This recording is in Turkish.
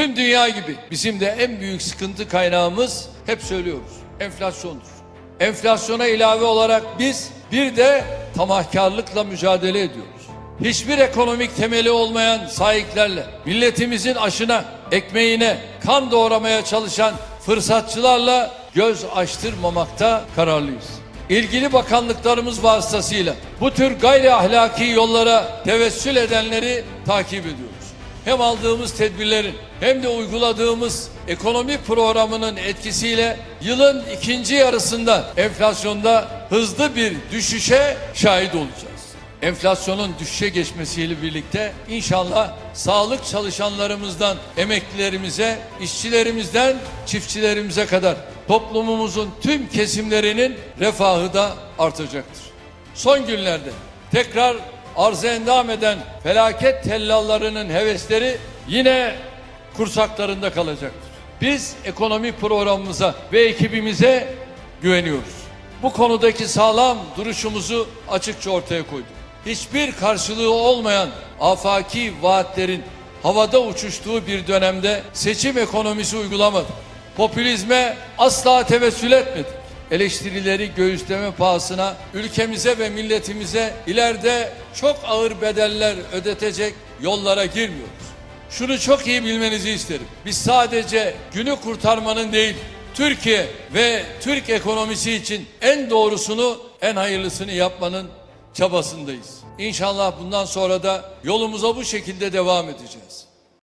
Tüm dünya gibi bizim de en büyük sıkıntı kaynağımız hep söylüyoruz. Enflasyondur. Enflasyona ilave olarak biz bir de tamahkarlıkla mücadele ediyoruz. Hiçbir ekonomik temeli olmayan sahiplerle, milletimizin aşına, ekmeğine, kan doğramaya çalışan fırsatçılarla göz açtırmamakta kararlıyız. İlgili bakanlıklarımız vasıtasıyla bu tür gayri ahlaki yollara tevessül edenleri takip ediyoruz. Hem aldığımız tedbirlerin hem de uyguladığımız ekonomi programının etkisiyle yılın ikinci yarısında enflasyonda hızlı bir düşüşe şahit olacağız. Enflasyonun düşüşe geçmesiyle birlikte inşallah sağlık çalışanlarımızdan emeklilerimize, işçilerimizden çiftçilerimize kadar toplumumuzun tüm kesimlerinin refahı da artacaktır. Son günlerde tekrar arz endam eden felaket tellallarının hevesleri yine kursaklarında kalacaktır. Biz ekonomi programımıza ve ekibimize güveniyoruz. Bu konudaki sağlam duruşumuzu açıkça ortaya koyduk. Hiçbir karşılığı olmayan afaki vaatlerin havada uçuştuğu bir dönemde seçim ekonomisi uygulamadık. Popülizme asla tevessül etmedik. Eleştirileri göğüsleme pahasına ülkemize ve milletimize ileride çok ağır bedeller ödetecek yollara girmiyoruz. Şunu çok iyi bilmenizi isterim. Biz sadece günü kurtarmanın değil, Türkiye ve Türk ekonomisi için en doğrusunu, en hayırlısını yapmanın çabasındayız. İnşallah bundan sonra da yolumuza bu şekilde devam edeceğiz.